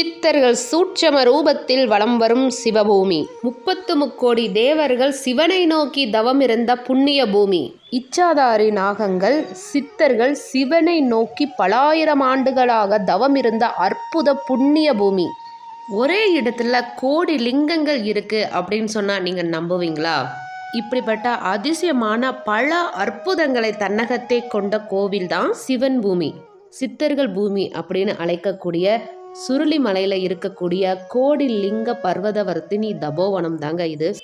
சித்தர்கள் சூட்சம ரூபத்தில் வலம் வரும் சிவபூமி. முப்பத்து முக்கோடி தேவர்கள் சிவனை நோக்கி தவம் இருந்த புண்ணிய பூமி. இச்சாதாரி நாகங்கள் சித்தர்கள் சிவனை நோக்கி பலாயிரம் ஆண்டுகளாக தவம் இருந்த அற்புத புண்ணிய பூமி. ஒரே இடத்துல கோடி லிங்கங்கள் இருக்கு அப்படின்னு சொன்னா நீங்க நம்புவீங்களா? இப்படிப்பட்ட அதிசயமான பல அற்புதங்களை தன்னகத்தே கொண்ட கோவில் தான் சிவன் பூமி. சித்தர்கள் பூமி அப்படின்னு அழைக்கக்கூடிய சுருளி மலையில் இருக்கக்கூடிய கோடி லிங்க பர்வதவர்த்தினி தபோவனம் தாங்க இது.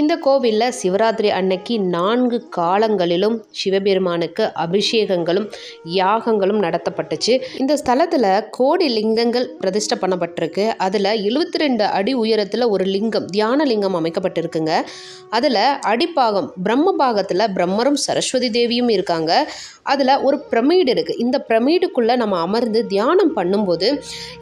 இந்த கோவிலில் சிவராத்திரி அன்னைக்கு நான்கு காலங்களிலும் சிவபெருமானுக்கு அபிஷேகங்களும் யாகங்களும் நடத்தப்பட்டுச்சு. இந்த ஸ்தலத்தில் கோடி லிங்கங்கள் பிரதிஷ்டை பண்ணப்பட்டிருக்கு. அதில் எழுபத்தி ரெண்டு அடி உயரத்தில் ஒரு லிங்கம் தியான லிங்கம் அமைக்கப்பட்டிருக்குங்க. அதில் அடிப்பாகம் பிரம்ம பாகத்தில் பிரம்மரும் சரஸ்வதி தேவியும் இருக்காங்க. அதில் ஒரு பிரமிடு இருக்குது இந்த பிரமிடுக்குள்ளே நம்ம அமர்ந்து தியானம் பண்ணும்போது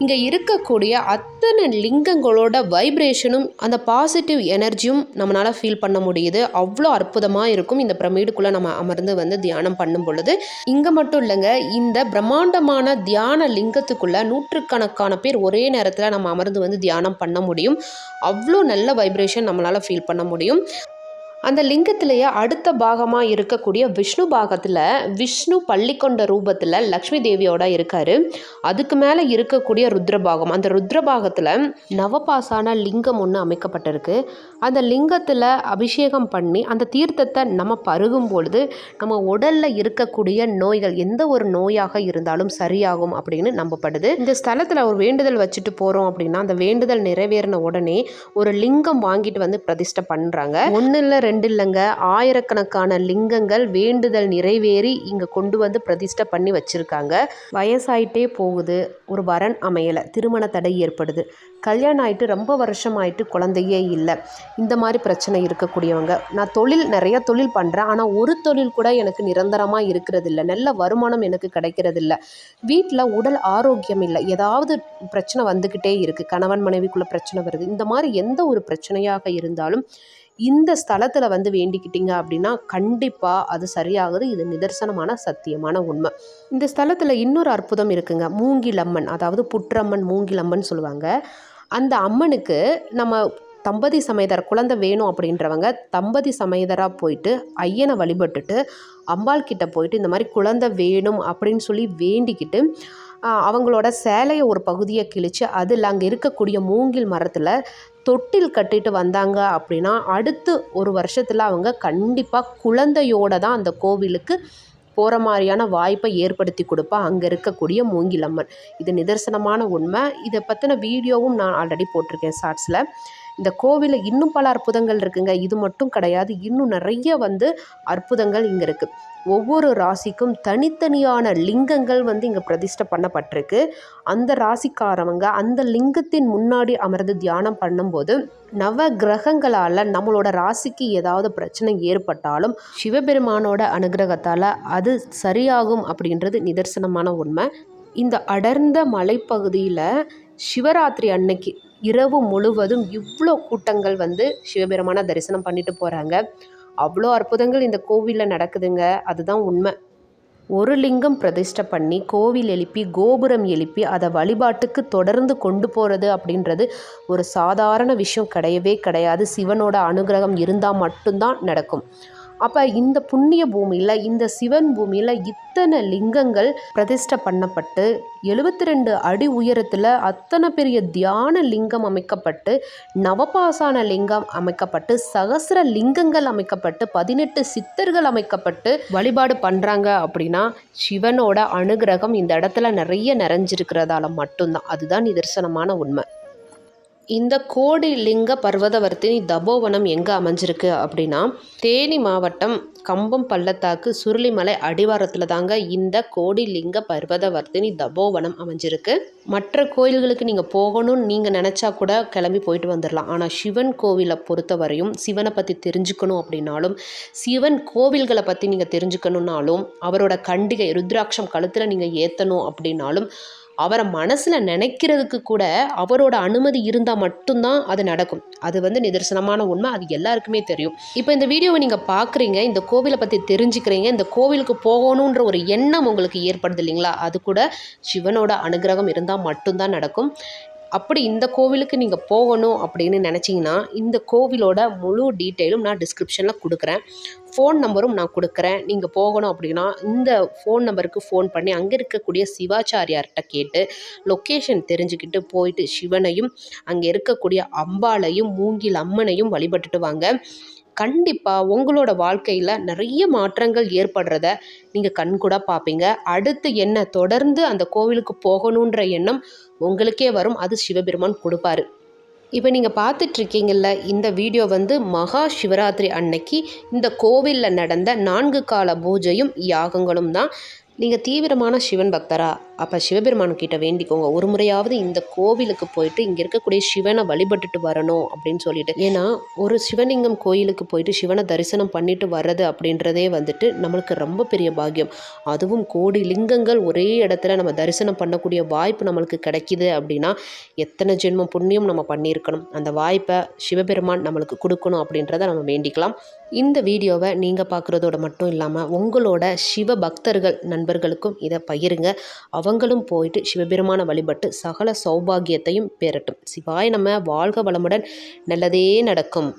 இங்கே இருக்கக்கூடிய அத்தனை லிங்கங்களோட வைப்ரேஷனும் அந்த பாசிட்டிவ் எனர்ஜியும் நம்மளால் ஃபீல் பண்ண முடியுது. அவ்வளோ அற்புதமாக இருக்கும். இந்த பிரமிடுக்குள்ளே நம்ம அமர்ந்து வந்து தியானம் பண்ணும் பொழுது. இங்கே மட்டும் இல்லைங்க. இந்த பிரம்மாண்டமான தியான லிங்கத்துக்குள்ளே நூற்றுக்கணக்கான பேர் ஒரே நேரத்தில் நம்ம அமர்ந்து வந்து தியானம் பண்ண முடியும். அவ்வளோ நல்ல வைப்ரேஷன் நம்மளால் ஃபீல் பண்ண முடியும். அந்த லிங்கத்திலேயே அடுத்த பாகமாக இருக்கக்கூடிய விஷ்ணு பாகத்தில் விஷ்ணு பள்ளிக்கொண்ட ரூபத்தில் லக்ஷ்மி தேவியோட இருக்கார். அதுக்கு மேலே இருக்கக்கூடிய ருத்ரபாகம் அந்த ருத்ரபாகத்தில் நவபாசான லிங்கம் ஒன்று அமைக்கப்பட்டிருக்கு. அந்த லிங்கத்தில் அபிஷேகம் பண்ணி அந்த தீர்த்தத்தை நம்ம பருகும் பொழுது நம்ம உடலில் இருக்கக்கூடிய நோய்கள் எந்த ஒரு நோயாக இருந்தாலும் சரியாகும் அப்படின்னு நம்பப்படுது. இந்த ஸ்தலத்தில் ஒரு வேண்டுதல் வச்சுட்டு போகிறோம் அப்படின்னா அந்த வேண்டுதல் நிறைவேறின உடனே ஒரு லிங்கம் வாங்கிட்டு வந்து பிரதிஷ்டை பண்ணுறாங்க ஒன்று இல்லை ரெண்டு இல்லைங்க ஆயிரக்கணக்கான லிங்கங்கள் வேண்டுதல் நிறைவேறி இங்கே கொண்டு வந்து பிரதிஷ்டை பண்ணி வச்சுருக்காங்க. வயசாயிட்டே போகுது. ஒரு வரன் அமையலை. திருமண தடை ஏற்படுது. கல்யாணம் ஆயிட்டு ரொம்ப வருஷம் ஆயிட்டு குழந்தையே இல்லை. இந்த மாதிரி பிரச்சனை இருக்கக்கூடியவங்க. நான் தொழில் நிறைய தொழில் பண்ணுறேன் ஆனால் ஒரு தொழில் கூட எனக்கு நிரந்தரமாக இருக்கிறது இல்லை நல்ல வருமானம் எனக்கு கிடைக்கிறது இல்லை வீட்டில் உடல் ஆரோக்கியம் இல்லை. ஏதாவது பிரச்சனை வந்துக்கிட்டே இருக்குது கணவன் மனைவிக்குள்ளே பிரச்சனை வருது. இந்த மாதிரி எந்த ஒரு பிரச்சனையாக இருந்தாலும் இந்த ஸ்தலத்தில் வந்து வேண்டிக்கிட்டீங்க அப்படின்னா கண்டிப்பாக அது சரியாகுது. இது நிதர்சனமான சத்தியமான உண்மை. இந்த ஸ்தலத்தில் இன்னொரு அற்புதம் இருக்குங்க. மூங்கிலம்மன் அதாவது புற்றம்மன் மூங்கிலம்மன் சொல்லுவாங்க. அந்த அம்மனுக்கு நம்ம தம்பதி சமேதர் குழந்தை வேணும் அப்படின்றவங்க தம்பதி சமேதராக போயிட்டு ஐயனை வழிபட்டுட்டு அம்பாள் கிட்ட போயிட்டு இந்த மாதிரி குழந்தை வேணும் அப்படின்னு சொல்லி வேண்டிக்கிட்டு அவங்களோட சேலையை ஒரு பகுதியை கிழித்து அதில் அங்கே இருக்கக்கூடிய மூங்கில் மரத்தில் தொட்டில் கட்டிட்டு வந்தாங்க அப்படின்னா அடுத்து ஒரு வருஷத்தில் அவங்க கண்டிப்பாக குழந்தையோட தான் அந்த கோவிலுக்கு போகிற மாதிரியான வாய்ப்பை ஏற்படுத்தி கொடுப்பா அங்கே இருக்கக்கூடிய மூங்கிலம்மன். இது நிதர்சனமான உண்மை. இதை பற்றின வீடியோவும் நான் ஆல்ரெடி போட்டிருக்கேன் ஷார்ட்ஸில் இந்த கோவிலில் இன்னும் பல அற்புதங்கள் இருக்குங்க. இது மட்டும் கிடையாது. இன்னும் நிறைய வந்து அற்புதங்கள் இங்கே இருக்குது ஒவ்வொரு ராசிக்கும் தனித்தனியான லிங்கங்கள் வந்து இங்கே பிரதிஷ்டை பண்ணப்பட்டிருக்கு. அந்த ராசிக்காரவங்க அந்த லிங்கத்தின் முன்னாடி அமர்ந்து தியானம் பண்ணும்போது நவ கிரகங்களால் நம்மளோட ராசிக்கு ஏதாவது பிரச்சனை ஏற்பட்டாலும் சிவபெருமானோட அனுகிரகத்தால் அது சரியாகும் அப்படின்றது நிதர்சனமான உண்மை. இந்த அடர்ந்த மலைப்பகுதியில் சிவராத்திரி அன்னைக்கு இரவு முழுவதும் இவ்வளோ கூட்டங்கள் வந்து சிவபெருமான தரிசனம் பண்ணிட்டு போகிறாங்க அவ்வளோ அற்புதங்கள் இந்த கோவிலில் நடக்குதுங்க. அதுதான் உண்மை. ஒரு லிங்கம் பிரதிஷ்டை பண்ணி கோவில் எழுப்பி கோபுரம் எழுப்பி அதை வழிபாட்டுக்கு தொடர்ந்து கொண்டு போகிறது அப்படின்றது ஒரு சாதாரண விஷயம் கிடையவே கிடையாது. சிவனோட அனுகிரகம் இருந்தால் மட்டும்தான் நடக்கும். அப்போ இந்த புண்ணிய பூமியில் இந்த சிவன் பூமியில் இத்தனை லிங்கங்கள் பிரதிஷ்டை பண்ணப்பட்டு எழுபத்தி ரெண்டு அடி உயரத்தில் அத்தனை பெரிய தியான லிங்கம் அமைக்கப்பட்டு நவபாசான லிங்கம் அமைக்கப்பட்டு சகசிர லிங்கங்கள் அமைக்கப்பட்டு பதினெட்டு சித்தர்கள் அமைக்கப்பட்டு வழிபாடு பண்ணுறாங்க அப்படின்னா சிவனோட அனுகிரகம் இந்த இடத்துல நிறைய நிறைஞ்சிருக்கிறதால மட்டும்தான். அதுதான் நிதர்சனமான உண்மை. இந்த கோடி லிங்க பர்வதவர்த்தினி தபோவனம் எங்கே அமைஞ்சிருக்கு அப்படின்னா தேனி மாவட்டம் கம்பம் பள்ளத்தாக்கு சுருளிமலை அடிவாரத்தில் தாங்க இந்த கோடி லிங்க பர்வதவர்த்தினி தபோவனம் அமைஞ்சிருக்கு. மற்ற கோயில்களுக்கு நீங்கள் போகணும்னு நீங்கள் நினச்சா கூட கிளம்பி போயிட்டு வந்துடலாம் ஆனால் சிவன் கோவிலை பொறுத்தவரையும் சிவனை பற்றி தெரிஞ்சுக்கணும் அப்படின்னாலும் சிவன் கோவில்களை பற்றி நீங்கள் தெரிஞ்சுக்கணுன்னாலும் அவரோட கண்டிகை ருத்ராட்சம் கழுத்தில் நீங்கள் ஏற்றணும் அப்படின்னாலும் அவரை மனசில் நினைக்கிறதுக்கு கூட அவரோட அனுமதி இருந்தால் மட்டும்தான் அது நடக்கும். அது வந்து நிதர்சனமான உண்மை. அது எல்லாருக்குமே தெரியும். இப்போ இந்த வீடியோவை நீங்கள் பார்க்குறீங்க இந்த கோவிலை பற்றி தெரிஞ்சுக்கிறீங்க இந்த கோவிலுக்கு போகணுன்ற ஒரு எண்ணம் உங்களுக்கு ஏற்படுது இல்லைங்களா? அது கூட சிவனோட அனுகிரகம் இருந்தால் மட்டும்தான் நடக்கும். அப்படி இந்த கோவிலுக்கு நீங்கள் போகணும் அப்படின்னு நினச்சிங்கன்னா இந்த கோவிலோட முழு டீட்டெயிலும் நான் டிஸ்கிரிப்ஷனில் கொடுக்குறேன். ஃபோன் நம்பரும் நான் கொடுக்குறேன். நீங்கள் போகணும் அப்படின்னா இந்த ஃபோன் நம்பருக்கு ஃபோன் பண்ணி அங்கே இருக்கக்கூடிய சிவாச்சாரியார்கிட்ட கேட்டு லொக்கேஷன் தெரிஞ்சுக்கிட்டு போயிட்டு சிவனையும் அங்கே இருக்கக்கூடிய அம்பாளையும் மூங்கில் அம்மனையும் வழிபட்டுட்டு வாங்க. கண்டிப்பாக உங்களோட வாழ்க்கையில் நிறைய மாற்றங்கள் ஏற்படுறத நீங்கள் கண்கூட பார்ப்பீங்க. அடுத்து என்ன? தொடர்ந்து அந்த கோவிலுக்கு போகணுன்ற எண்ணம் உங்களுக்கே வரும். அது சிவபெருமான் கொடுப்பாரு. இப்போ நீங்கள் பார்த்துட்ருக்கீங்கள்ல இந்த வீடியோ வந்து மகா சிவராத்திரி அன்னைக்கு இந்த கோவிலில் நடந்த நான்கு கால பூஜையும் யாகங்களும் தான். நீங்கள் தீவிரமான சிவன் பக்தரா? அப்போ சிவபெருமான் கிட்ட வேண்டிக்கோங்க. ஒரு முறையாவது இந்த கோவிலுக்கு போயிட்டு இங்கே இருக்கக்கூடிய சிவனை வழிபட்டுட்டு வரணும் அப்படின்னு சொல்லிட்டு. ஏன்னா ஒரு சிவலிங்கம் கோயிலுக்கு போயிட்டு சிவனை தரிசனம் பண்ணிட்டு வர்றது அப்படின்றதே வந்துட்டு நம்மளுக்கு ரொம்ப பெரிய பாக்கியம். அதுவும் கோடி லிங்கங்கள் ஒரே இடத்துல நம்ம தரிசனம் பண்ணக்கூடிய வாய்ப்பு நம்மளுக்கு கிடைக்கிது அப்படின்னா எத்தனை ஜென்மம் புண்ணியம் நம்ம பண்ணியிருக்கணும். அந்த வாய்ப்பை சிவபெருமான் நம்மளுக்கு கொடுக்கணும் அப்படின்றத நம்ம வேண்டிக்கலாம். இந்த வீடியோவை நீங்கள் பார்க்குறதோட மட்டும் இல்லாமல் உங்களோட சிவ பக்தர்கள் நண்பர்களுக்கும் இதை பகிருங்க. அவங்களும் போயிட்டு சிவபெருமான வழிபட்டு சகல சௌபாகியத்தையும் பெறட்டும். சிவாய் நம்ம வாழ்க வளமுடன் நல்லதே நடக்கும்.